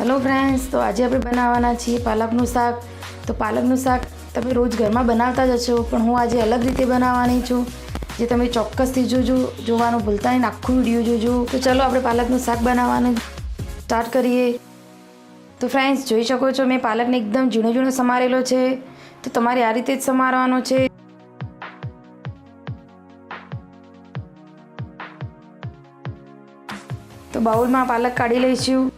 Hello friends તો આજે આપણે બનાવવાના છીએ પાલકનું શાક. તો પાલકનું શાક તમે રોજ ઘરમાં બનાવતા જ હશો, પણ હું આજે અલગ રીતે બનાવવાની છું. જે તમે ચોક્કસથી જોજો, જોવાનું ભૂલતા નહીં, આખું વીડિયો જોજો. તો ચલો આપણે પાલકનું શાક બનાવવાનું સ્ટાર્ટ કરીએ. તો ફ્રેન્ડ્સ જોઈ શકો છો મેં પાલકને એકદમ ઝીણો ઝીણો સમારેલો છે. તો તમારે આ રીતે જ સમારવાનો છે. તો બાઉલમાં પાલક કાઢી લઈશું.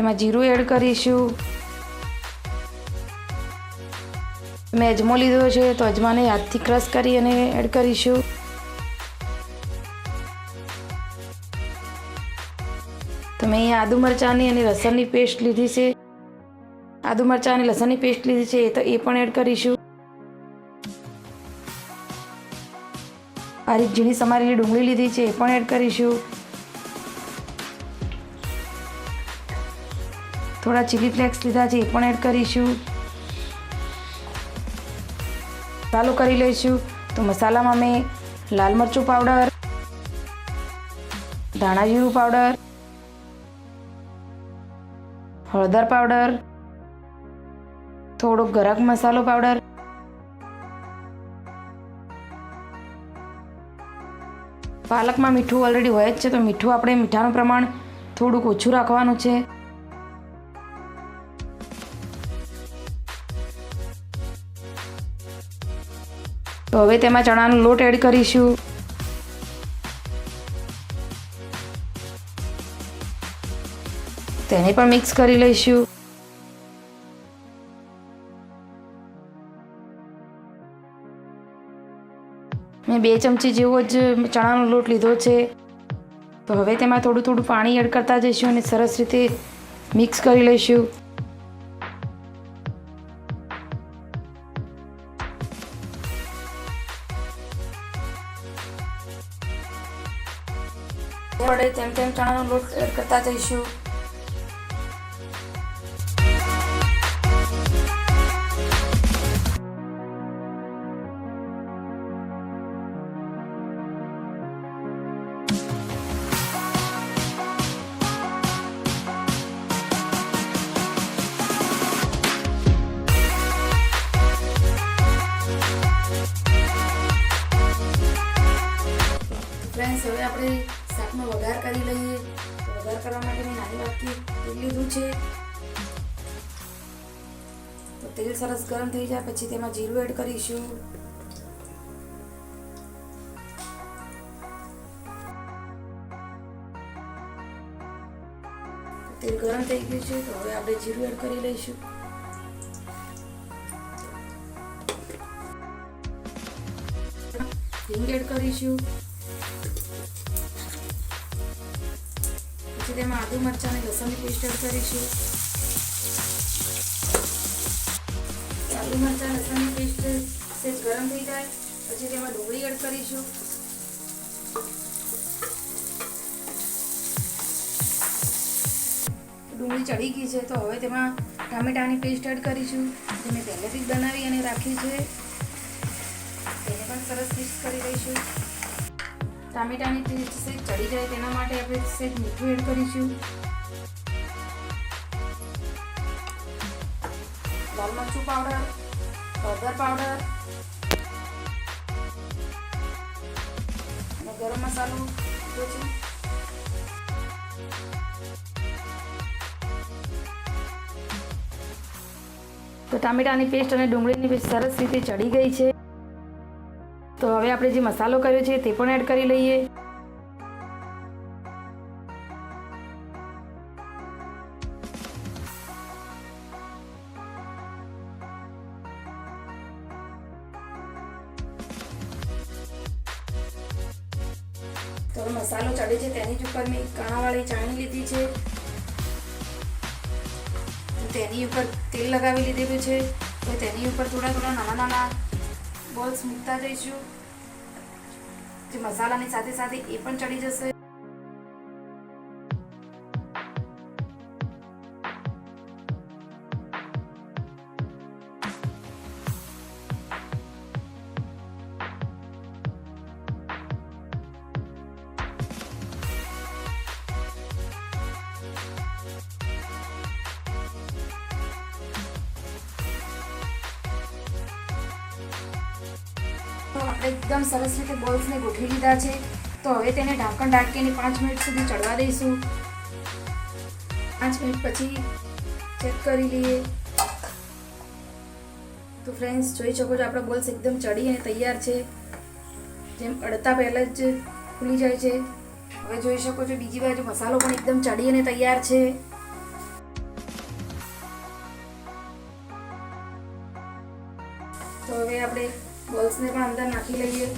તેમાં જીરું એડ કરીશું. મેં અજમો લીધો છે, તો અજમાને હાથથી ક્રશ કરી અને એડ કરીશું. તો મેં અહીંયા આદુ મરચાંની અને લસણની પેસ્ટ લીધી છે. આદુ મરચાં અને લસણની પેસ્ટ લીધી છે તો એ પણ એડ કરીશું. આ રીત ઝીણી સમારેલી ડુંગળી લીધી છે, એ પણ એડ કરીશું. થોડા ચીલી ફ્લેક્સ લીધા છે, એ પણ એડ કરીશું. ચાલુ કરી લઈશું. તો મસાલામાં મેં લાલ મરચું પાવડર ધાણા જીરું પાવડર હળદર પાવડર થોડો ગરમ મસાલો પાવડર પાલકમાં મીઠું ઓલરેડી હોય જ છે, તો મીઠું આપણે મીઠાનું પ્રમાણ થોડુંક ઓછું રાખવાનું છે. તો હવે તેમાં ચણાનો લોટ એડ કરીશું. તેને પણ મિક્સ કરી લઈશું. મેં બે ચમચી જેવો જ ચણાનો લોટ લીધો છે. તો હવે તેમાં થોડું થોડું પાણી એડ કરતા જઈશું અને સરસ રીતે મિક્સ કરી લઈશું. વડે તેમ તેમ ચણાનો લોટ એડ કરતા જઈશું. ફ્રેન્ડ્સ હવે આપણે શાકનો વઘાર કરી લઈએ. વઘાર કરવા માટે મેં નાની વાટકી તેલ લીધું છે. તો તેલ સરસ ગરમ થઈ જાય, પછી તેમાં જીરું એડ કરીશું. તેલ ગરમ થઈ ગયું છે, તો હવે આપણે જીરું એડ કરી લઈશું. હિંગ એડ કરીશું. તેમાં આદુ મરચાં અને લસણની પેસ્ટ એડ કરીશું. આદુ મરચાં લસણની પેસ્ટ સેજ ગરમ થઈ જાય, પછી તેમાં ડુંગળી એડ કરીશું. ડુંગળી ચડી ગઈ છે, તો હવે તેમાં ટામેટાની પેસ્ટ એડ કરીશું, જે મેં પહેલેથી જ બનાવી અને રાખી છે. તેને પણ સરસ મિક્સ કરી લઈશું. ટામેટાની પેસ્ટ સેજ ચડી જાય તેના માટે આપણે સેજ મીઠું એડ કરીશું. લાલ મરચું પાવડર, હળદર પાવડર, અને ગરમ મસાલો લીધો છે. તો ટામેટાની પેસ્ટ અને ડુંગળીની પેસ્ટ સરસ રીતે ચડી ગઈ છે. તો હવે આપણે જે મસાલો કર્યો છે તે પણ એડ કરી લઈએ. તો મસાલો ચડે છે તેની જ ઉપર મેં કાણાવાળી ચાણી લીધી છે. તેની ઉપર તેલ લગાવી લીધેલું છે. તો તેની ઉપર થોડા થોડા નાના નાના બોલ્સ મૂકતા જઈશું. જે મસાલાની સાથે સાથે એ પણ ચડી જશે. તો આપણે એકદમ સરસ રીતે બોલ્સને ગોઠવી લીધા છે. તો હવે તેને ઢાંકણ ઢાંકીને પાંચ મિનિટ સુધી ચડવા દઈશું. પાંચ મિનિટ પછી ચેક કરી લઈએ. તો ફ્રેન્ડ્સ, જોઈ શકો છો આપણા બોલ્સ એકદમ ચડી અને તૈયાર છે. જેમ અડતા પહેલાં જ ખુલી જાય છે. હવે જોઈ શકો છો બીજી બાજુ મસાલો પણ એકદમ ચડી અને તૈયાર છે. તો હવે આપણે બોલ્સને પણ અંદર નાખી લઈએ.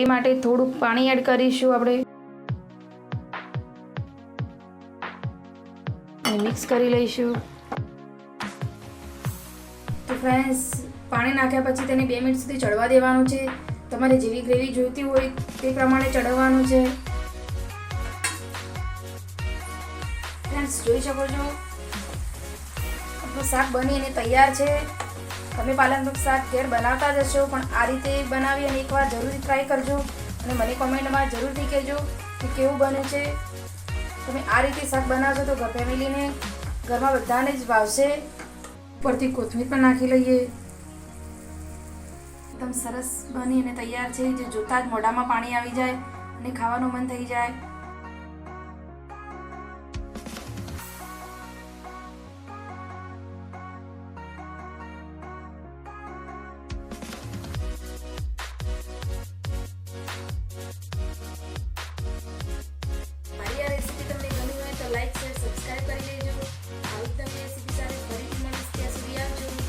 એ માટે થોડુંક પાણી એડ કરીશું આપણે. મિક્સ કરી લઈશું. ફ્રેન્ડ્સ પાણી નાખ્યા પછી તેને બે મિનિટ સુધી ચડવા દેવાનું છે. તમારે જેવી ગ્રેવી જોઈતી હોય તે પ્રમાણે ચડવવાનું છે. ફ્રેન્ડ્સ જોઈ શકો છો. આપણું શાક બની અને તૈયાર છે. તમે પાલનનું શાક ઘેર બનાવતા જ હશો, પણ આ રીતે બનાવી અને એકવાર જરૂરથી ટ્રાય કરજો. અને મને કોમેન્ટમાં જરૂરથી કહેજો કે કેવું બને છે. તમે આ રીતે શાક બનાવશો તો ફેમિલીને ઘરમાં બધાને જ ભાવશે. ઉપરથી કોથમીર પણ નાખી લઈએ. એકદમ સરસ બની અને તૈયાર છે. જે જોતાં જ મોઢામાં પાણી આવી જાય અને ખાવાનું મન થઈ જાય.